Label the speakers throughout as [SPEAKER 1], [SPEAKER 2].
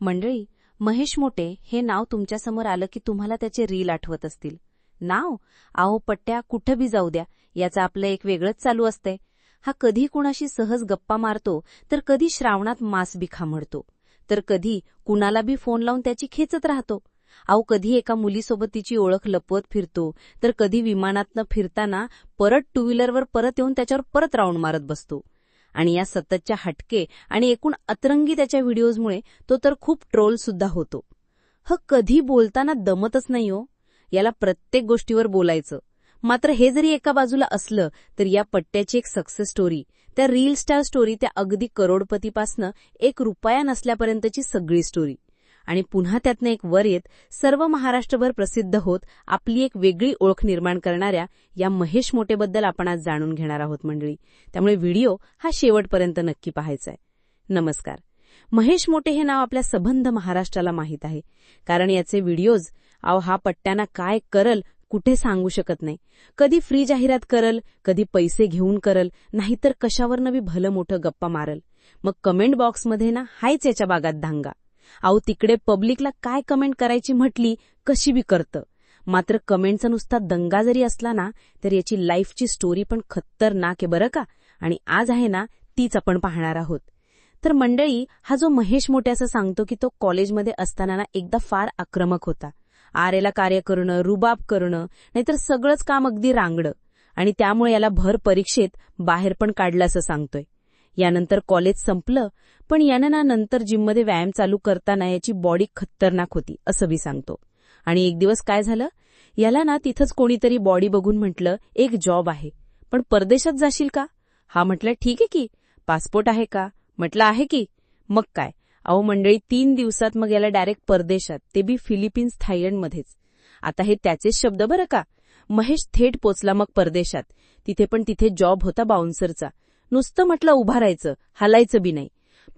[SPEAKER 1] मंडळी महेश मोटे हे नाव तुमच्यासमोर आलं की तुम्हाला त्याचे रील आठवत असतील. नाव? आहो पट्ट्या कुठं बी जाऊ द्या. याचं आपलं एक वेगळंच चालू असतंय. हा कधी कुणाशी सहज गप्पा मारतो तर कधी श्रावणात मांस बी खामडतो. तर कधी कुणाला बी फोन लावून त्याची खेचत राहतो. आहो कधी एका मुलीसोबत तिची ओळख लपवत फिरतो तर कधी विमानातनं फिरताना परत टू व्हीलरवर परत येऊन त्याच्यावर परत राऊंड मारत बसतो. आणि या सततच्या हटके आणि एकूण अतरंगी त्याच्या व्हिडिओजमुळे तो तर खूप ट्रोल सुद्धा होतो. ह कधी बोलताना दमतच नाही हो. याला प्रत्येक गोष्टीवर बोलायचं. मात्र हे जरी एका बाजूला असलं तर या पट्ट्याची एक सक्सेस स्टोरी त्या रील स्टार स्टोरी त्या अगदी करोडपतीपासनं एक रुपया नसल्यापर्यंतची सगळी स्टोरी. आणि पुन्हा त्यातनं एक वर येत सर्व महाराष्ट्रभर प्रसिद्ध होत आपली एक वेगळी ओळख निर्माण करणाऱ्या या महेश मोटेबद्दल आपण आज जाणून घेणार आहोत मंडळी. त्यामुळे व्हिडिओ हा शेवटपर्यंत नक्की पाहायचा आहे नमस्कार. महेश मोटे हे नाव आपल्या सबंध महाराष्ट्राला माहीत आहे. कारण याचे व्हिडिओज आव हा पट्ट्यांना काय करल कुठे सांगू शकत नाही. कधी फ्री जाहिरात करल कधी पैसे घेऊन करल नाहीतर कशावर नवी भलं मोठं गप्पा मारल. मग कमेंट बॉक्समध्ये ना हायच याच्या बागात धांगा. अहो तिकडे पब्लिकला काय कमेंट करायची म्हटली कशी बी करतं. मात्र कमेंटचा नुसता दंगा जरी असला ना तर याची लाईफची स्टोरी पण खतरनाक आहे बरं का? आणि आज आहे ना तीच आपण पाहणार आहोत. तर मंडळी हा जो महेश मोठ्याचा असं सांगतो की तो कॉलेजमध्ये असताना ना एकदा फार आक्रमक होता. आरेला कार्य करणं रुबाब करणं नाहीतर सगळंच काम अगदी रांगडं. आणि त्यामुळे याला भर परीक्षेत बाहेर पण काढलं असं सांगतोय. यानंतर कॉलेज संपलं पण यानं ना नंतर जिममध्ये व्यायाम चालू करताना याची बॉडी खतरनाक होती असं मी सांगतो. आणि एक दिवस काय झालं? याला ना तिथंच कोणीतरी बॉडी बघून म्हटलं एक जॉब आहे. पण परदेशात जाशील का? हा म्हटलं ठीक आहे की. पासपोर्ट आहे का? म्हटलं आहे की. मग काय? अहो मंडळी तीन दिवसात मग याला डायरेक्ट परदेशात ते बी फिलिपिन्स थायलंडमध्येच. आता हे त्याचेच शब्द बरं का? महेश थेट पोचला मग परदेशात. तिथे पण तिथे जॉब होता बाउन्सरचा. नुसतं म्हटलं उभा राहायचं हलायचं बी नाही.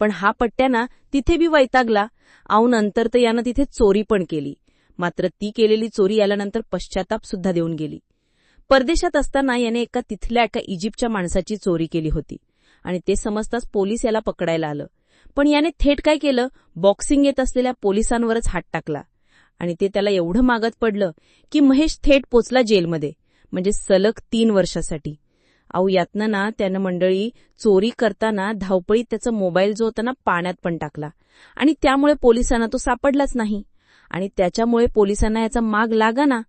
[SPEAKER 1] पण हा पट्ट्याना तिथे बी वैतागला. आऊ नंतर तर यानं तिथे चोरी पण केली. मात्र ती केलेली चोरी आल्यानंतर पश्चाताप सुद्धा देऊन गेली. परदेशात असताना याने एका तिथल्या एका इजिप्तच्या माणसाची चोरी केली होती. आणि ते समजताच पोलीस याला पकडायला आलं. पण याने थेट काय केलं? बॉक्सिंग येत असलेल्या पोलिसांवरच हात टाकला. आणि ते त्याला एवढं मागत पडलं की महेश थेट पोचला जेलमध्ये. म्हणजे सलग तीन वर्षासाठी. अहो यातनं ना त्यानं मंडळी चोरी करताना धावपळीत त्याचा मोबाईल जो होता ना पाण्यात पण टाकला. आणि त्यामुळे पोलिसांना तो सापडलाच नाही. आणि त्याच्यामुळे पोलिसांना याचा माग लागा ना.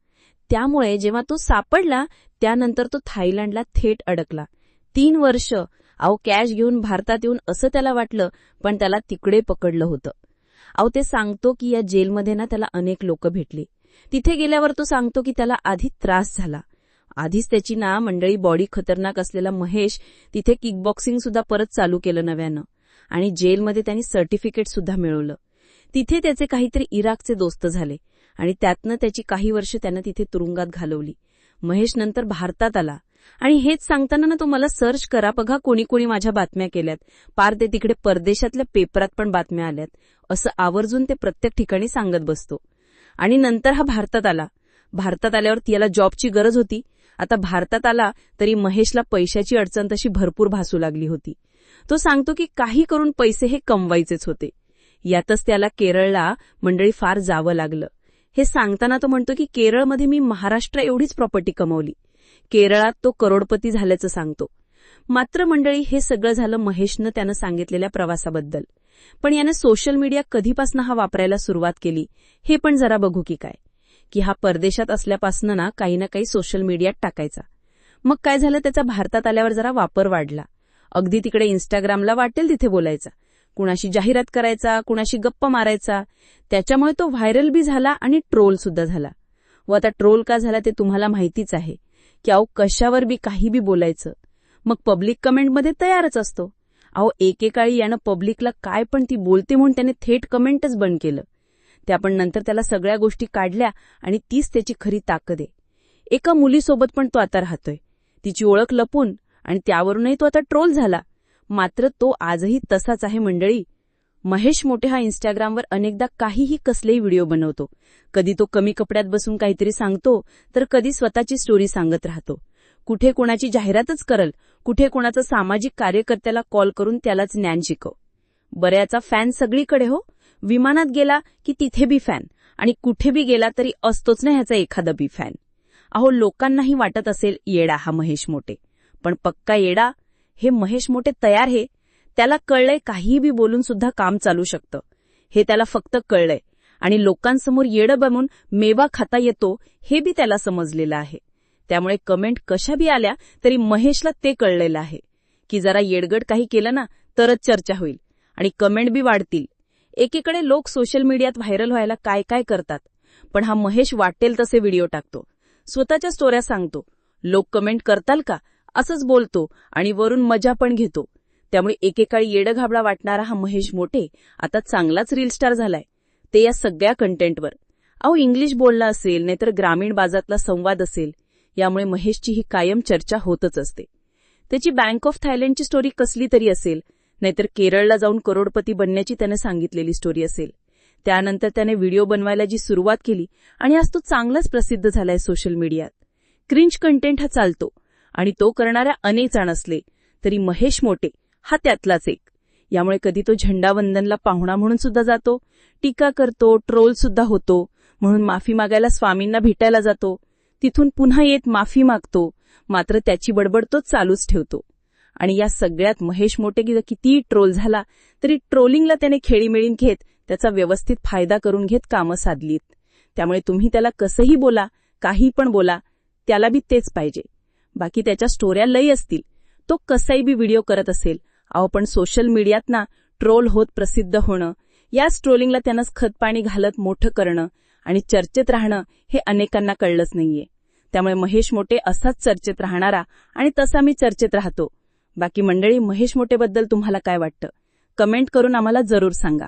[SPEAKER 1] त्यामुळे जेव्हा तो सापडला त्यानंतर तो थायलंडला थेट अडकला. तीन वर्ष अहो कॅश घेऊन भारतात येऊन असं त्याला वाटलं पण त्याला तिकडे पकडलं होतं. अहो ते सांगतो की या जेलमध्ये ना त्याला अनेक लोक भेटली. तिथे गेल्यावर तो सांगतो की त्याला आधी त्रास झाला. आधीच त्याची ना मंडळी बॉडी खतरनाक असलेला महेश तिथे किकबॉक्सिंग सुद्धा परत चालू केलं नव्यानं. आणि जेलमध्ये त्यांनी सर्टिफिकेट सुद्धा मिळवलं. तिथे त्याचे काहीतरी इराकचे दोस्त झाले. आणि त्यातनं त्याची काही वर्ष त्यानं तिथे तुरुंगात घालवली. महेश नंतर भारतात आला. आणि हेच सांगताना ना तो मला सर्च करा बघा कोणी कोणी माझ्या बातम्या केल्यात. पार ते तिकडे परदेशातल्या पेपरात पण बातम्या आल्यात. असं आवर्जून ते प्रत्येक ठिकाणी सांगत बसतो. आणि नंतर हा भारतात आला. भारतात आल्यावर याला जॉबची गरज होती. आता भारतात आला तरी महेशला पैशाची अडचण तशी भरपूर भासू लागली होती. तो सांगतो की काही करून पैसे हे कमवायचेच होते. यातच त्याला केरळला मंडळी फार जावं लागलं. हे सांगताना तो म्हणतो की केरळमध्ये मी महाराष्ट्र एवढीच प्रॉपर्टी कमवली. केरळात तो करोडपती झाल्याचं सांगतो. मात्र मंडळी हे सगळं झालं महेशनं त्यानं सांगितलेल्या प्रवासाबद्दल. पण यानं सोशल मीडिया कधीपासून हा वापरायला सुरुवात केली हे पण जरा बघू की काय. की हा परदेशात असल्यापासून ना काही ना काही सोशल मीडियात टाकायचा. मग काय झालं? त्याचा भारतात आल्यावर जरा वापर वाढला. अगदी तिकडे इन्स्टाग्रामला वाटेल तिथे बोलायचा. कुणाशी जाहिरात करायचा कुणाशी गप्प मारायचा. त्याच्यामुळे तो व्हायरल बी झाला आणि ट्रोल सुद्धा झाला. व आता ट्रोल का झाला ते तुम्हाला माहितीच आहे. की अहो कशावर बी काही बी बोलायचं. मग पब्लिक कमेंटमध्ये तयारच असतो. अहो एकेकाळी यानं पब्लिकला काय पण ती बोलते म्हणून त्याने थेट कमेंटच बंद केलं. त्या पण नंतर त्याला सगळ्या गोष्टी काढल्या आणि तीच त्याची खरी ताकद आहे. एका मुलीसोबत पण तो आता राहतोय. तिची ओळख लपून आणि त्यावरूनही तो आता ट्रोल झाला. मात्र तो आजही तसाच आहे मंडळी. महेश मोठे हा इन्स्टाग्रामवर अनेकदा काहीही कसलेही व्हिडिओ बनवतो. कधी तो कमी कपड्यात बसून काहीतरी सांगतो तर कधी स्वतःची स्टोरी सांगत राहतो. कुठे कोणाची जाहिरातच करल कुठे कोणाचं सामाजिक कार्यकर्त्याला कॉल करून त्यालाच ज्ञान शिकव. बऱ्याचा फॅन सगळीकडे हो.
[SPEAKER 2] विमानात गेला की तिथे बी फॅन आणि कुठे बी गेला तरी असतोच ना ह्याचा एखादा बी फॅन अहो लोकांनाही वाटत असेल येडा हा महेश मोठे पण पक्का येडा हे महेश मोठे तयार हे त्याला कळलंय काहीही बी बोलून सुद्धा काम चालू शकतं. हे त्याला फक्त कळलंय. आणि लोकांसमोर येडं बनवून मेवा खाता येतो हे बी त्याला समजलेलं आहे. त्यामुळे कमेंट कशा बी आल्या तरी महेशला ते कळलेलं आहे. की जरा येडगड काही केलं ना तरच चर्चा होईल. आणि कमेंट बी वाढतील. एकीकडे लोक सोशल मीडियात व्हायरल व्हायला काय काय करतात. पण हा महेश वाटेल तसे व्हिडिओ टाकतो. स्वतःच्या स्टोऱ्या सांगतो लोक कमेंट करताल का? असंच बोलतो आणि वरून मजा पण घेतो. त्यामुळे एकेकाळी येडघाबडा वाटणारा हा महेश मोठे आता चांगलाच रील स्टार झालाय. ते या सगळ्या कंटेंटवर अहो इंग्लिश बोलणं असेल नाहीतर ग्रामीण बाजातला संवाद असेल यामुळे महेशची ही कायम चर्चा होतच असते. त्याची बँक ऑफ थायलंडची स्टोरी कसली तरी असेल नाहीतर केरळला जाऊन करोडपती बनण्याची त्याने सांगितलेली स्टोरी असेल. त्यानंतर त्याने व्हिडिओ बनवायला जी सुरुवात केली आणि आज तो चांगलाच प्रसिद्ध झालाय सोशल मीडियात क्रिंच कंटेंट हा चालतो आणि तो करणाऱ्या अनेक जण असले तरी महेश मोटे हा त्यातलाच एक. यामुळे कधी तो झेंडावंदनला पाहुणा म्हणून सुद्धा जातो टीका करतो ट्रोल सुद्धा होतो म्हणून माफी मागायला स्वामींना भेटायला जातो तिथून पुन्हा येत माफी मागतो मात्र त्याची बडबड तो चालूच ठेवतो. आणि या सगळ्यात महेश मोठे कितीही ट्रोल झाला तरी ट्रोलिंगला त्याने खेळीमेळीन घेत त्याचा व्यवस्थित फायदा करून घेत कामं साधलीत. त्यामुळे तुम्ही त्याला कसंही बोला काही पण बोला त्याला बी तेच पाहिजे. बाकी त्याच्या स्टोऱ्या लई असतील. तो कसाही बी व्हिडिओ करत असेल. अहो पण सोशल मीडियात ना ट्रोल होत प्रसिद्ध होणं याच ट्रोलिंगला त्यानंच खतपाणी घालत मोठं करणं आणि चर्चेत राहणं हे अनेकांना कळलंच नाहीये. त्यामुळे महेश मोटे असाच चर्चेत राहणारा आणि तसा मी चर्चेत राहतो. बाकी मंडळी महेश मोठेबद्दल तुम्हाला काय वाटतं? कमेंट करून आम्हाला जरूर सांगा.